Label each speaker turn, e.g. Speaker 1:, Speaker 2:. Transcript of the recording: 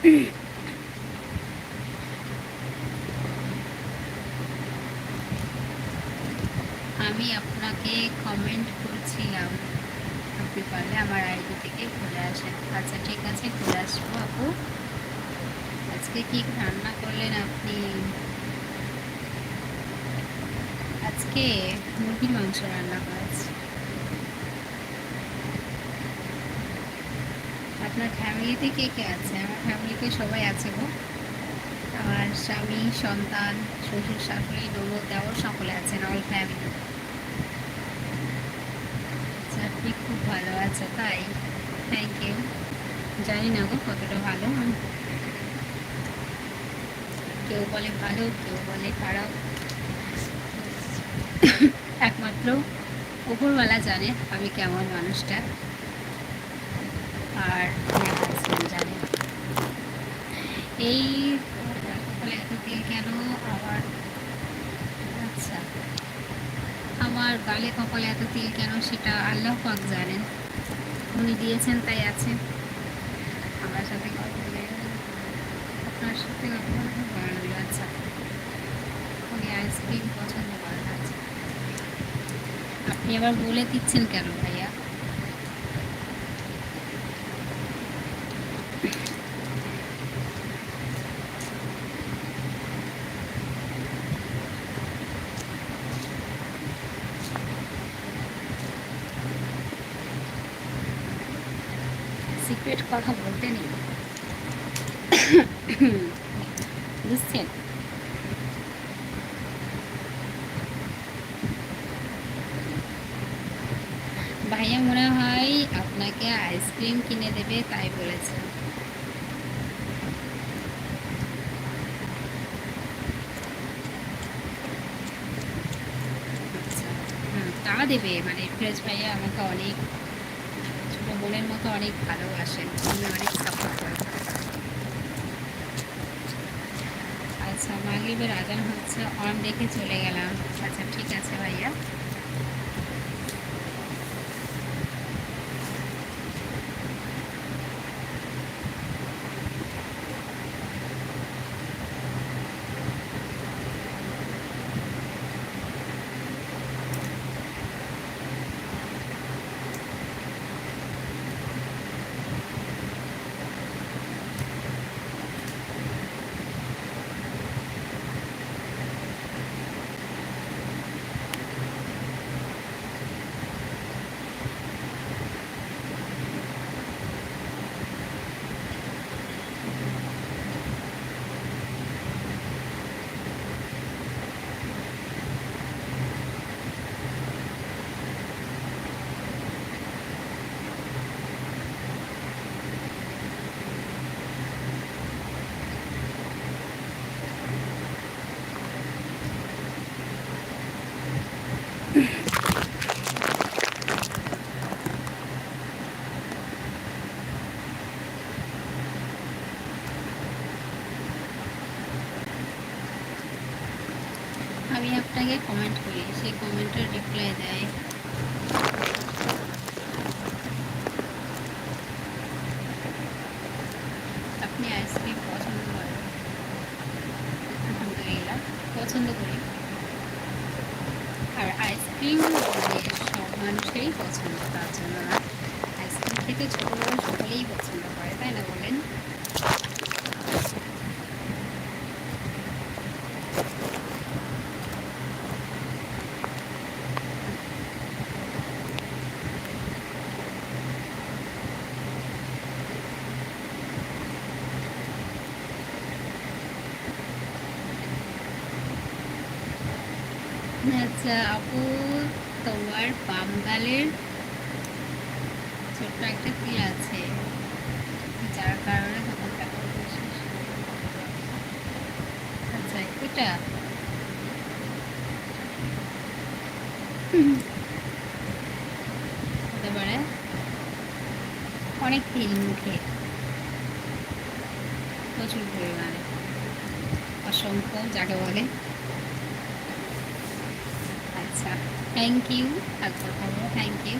Speaker 1: আমি আপনাকে কমেন্ট করছিলাম। আপনি পারলে আমার আইডি থেকে ঘুরে আসেন। আচ্ছা ঠিক আছে, ঘুরে আসব আপু। আজকে কি রান্না করলেন আপনি? আজকে মুরগির মাংস রান্না করেছি। আপনার ফ্যামিলিতে কে কে আছে? আমার ফ্যামিলিতে সবাই আছে গো। আমার স্বামী, সন্তান, শ্বশুর, শাশুড়ি ননদ দেওয়ার সকলে আছেন অল ফ্যামিলি আচ্ছা আপনি খুব ভালো আছে, তাই? থ্যাংক ইউ জানি না গো কতটা ভালো। কেউ বলে ভালো, কেউ বলে খারাপ। একমাত্র উপরওয়ালা জানে আমি কেমন মানুষটা। আর আমার এই তেল কেন আবার আচ্ছা। আমার গালে কপালে এত তেল কেন সেটা আল্লাহ পাক জানেন। উনি দিয়েছেন, তাই আছে। আমার সাথে কথা বলে আপনার সাথে কথা ভালো লাগল। আচ্ছা। উনি আইসক্রিম পছন্দ করেন আচ্ছা। আপনি আবার বলে দিচ্ছেন কেন ভাইয়া? সিক্রেট কথা বলতে নেই। বুঝছেন? ভাইয়া মনে হয় আপনাকে আইসক্রিম কিনে দেবে তাই বলেছে। আচ্ছা, তা দেবে। মানে ফিরোজ ভাইয়া আমাকে অনেক ছোট মতো অনেক ভালোবাসেন আমি অনেক সাপোর্ট করেন। আচ্ছা মাগরিবের আজান হচ্ছে অন দেখে চলে গেলাম। আচ্ছা ঠিক আছে ভাইয়া। আমি আপনাকে কমেন্ট করি। সেই কমেন্টের রিপ্লাই দেয়। আপনি আইসক্রিম পছন্দ করেন? পছন্দ করি। আর আইসক্রিম মানে সব মানুষেরই পছন্দ, তার জন্য না। আইসক্রিম খেতে ছোটো সকলেই পছন্দ করে, তাই না বলেন? আচ্ছা আপু, তোমার বাম গালের ছোট্ট একটা তিল আছে। যার কারণে তোমার আচ্ছা এটা? হতে পারে। অনেক তিল মুখে। প্রচুর পরিমাণে। অসংখ্য, যাকে বলে আচ্ছা থ্যাংক ইউ একবার থ্যাংক ইউ